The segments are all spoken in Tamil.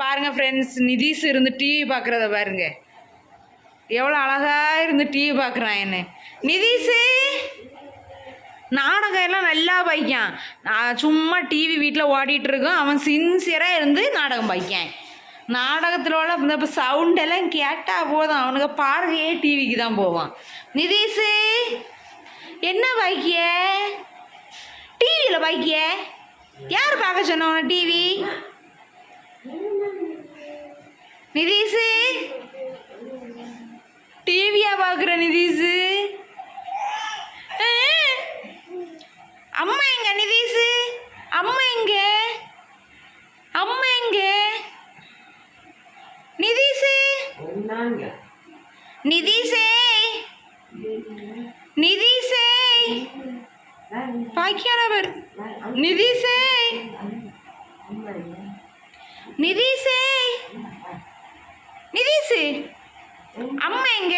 பாருங்கள் ஃப்ரெண்ட்ஸ் நிதிஷ் இருந்து டிவி பார்க்குறத பாருங்க. எவ்வளோ அழகாக இருந்து டிவி பார்க்குறான் என்ன. நிதிஷு! நாடகம் எல்லாம் நல்லா பாய்க்கான். நான் சும்மா டிவி வீட்டில் ஓடிட்டு இருக்கோம். அவன் சின்சியராக இருந்து நாடகம் பாய்க்கான். நாடகத்தில் உள்ள இந்த இப்போ சவுண்ட் எல்லாம் கேட்டால் போதும். அவனுக்கு பாருகையே டிவிக்கு தான் போவான். நிதிஷு! என்ன பாய்க்கிய? டிவியில் பாய்க்கிய? யார் பார்க்க சொன்னவன டிவி நிதிஷு டிவியா பார்க்குற நிதிஷு. அம்மா எங்க நிதிஷு அம்மா எங்க? அம்மா எங்க? நிதிஷு நிதிஷே நிதிஷே பாக்கியான பேர். நிதிஷே நிதிஷே அம்மா எங்க?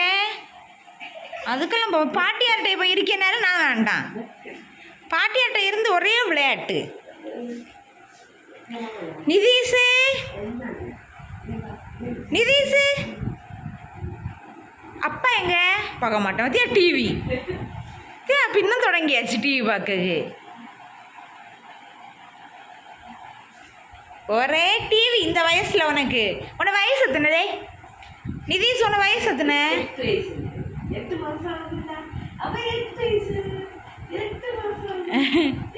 அதுக்கெல்லாம் பாட்டியார்கிட்ட இப்போ இருக்க நேரம் நான் வேண்டாம். பாட்டியார்கிட்ட இருந்து ஒரே விளையாட்டு. நிதீஷு? நிதீஷு? அப்பா எங்க? பார்க்க மாட்டோம். தியா டிவி தியா இன்னும் தொடங்கியாச்சு டிவி பார்க்கக்கு ஒரே டிவி இந்த வயசுல உனக்கு. உன வயசு எத்தனதே நிதிஷ் உன வயசு எத்தனை எட்டு ஆகுதுடா. அவ எட்டு வயசு எட்டு ஆகுது.